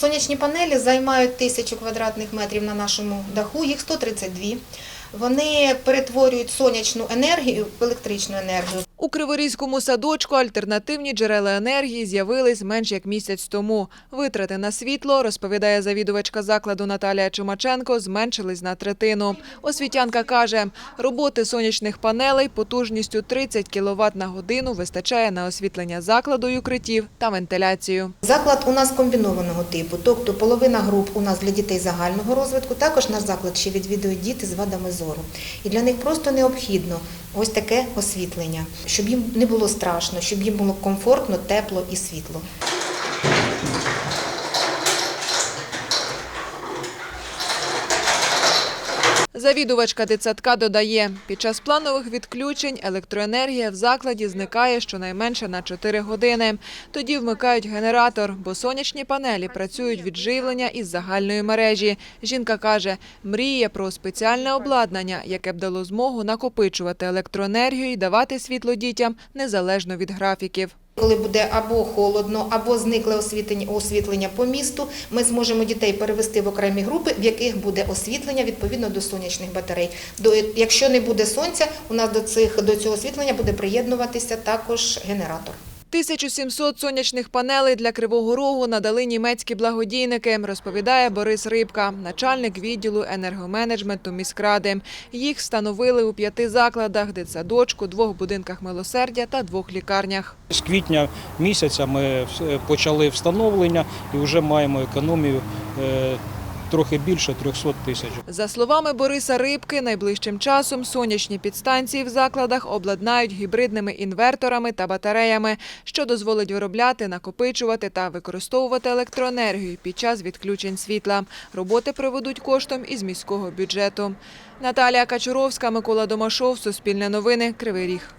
Сонячні панелі займають тисячу квадратних метрів на нашому даху, їх 132. Вони перетворюють сонячну енергію в електричну енергію. У Криворізькому садочку альтернативні джерела енергії з'явились менш як місяць тому. Витрати на світло, розповідає завідувачка закладу Наталія Чумаченко, зменшились на третину. Освітянка каже, роботи сонячних панелей потужністю 30 кВт на годину вистачає на освітлення закладу й укриттів та вентиляцію. Заклад у нас комбінованого типу, тобто половина груп у нас для дітей загального розвитку. Також наш заклад ще відвідують діти з вадами зору. І для них просто необхідно ось таке освітлення, щоб їм не було страшно, щоб їм було комфортно, тепло і світло. Завідувачка дитсадка додає, під час планових відключень електроенергія в закладі зникає щонайменше на 4 години. Тоді вмикають генератор, бо сонячні панелі працюють від живлення із загальної мережі. Жінка каже, мріє про спеціальне обладнання, яке б дало змогу накопичувати електроенергію і давати світло дітям незалежно від графіків. Коли буде або холодно, або зникле освітлення, по місту, ми зможемо дітей перевести в окремі групи, в яких буде освітлення відповідно до сонячних батарей. До, якщо не буде сонця, у нас до, цих, до цього освітлення буде приєднуватися також генератор. 1700 сонячних панелей для Кривого Рогу надали німецькі благодійники, розповідає Борис Рибка, начальник відділу енергоменеджменту міськради. Їх встановили у п'яти закладах – дитсадочку, двох будинках милосердя та двох лікарнях. З квітня місяця ми почали встановлення і вже маємо економію е, трохи більше 300 тисяч. За словами Бориса Рибки, найближчим часом сонячні підстанції в закладах обладнають гібридними інверторами та батареями, що дозволить виробляти, накопичувати та використовувати електроенергію під час відключень світла. Роботи проведуть коштом із міського бюджету. Наталія Качуровська, Микола Домашов, Суспільне новини, Кривий Ріг.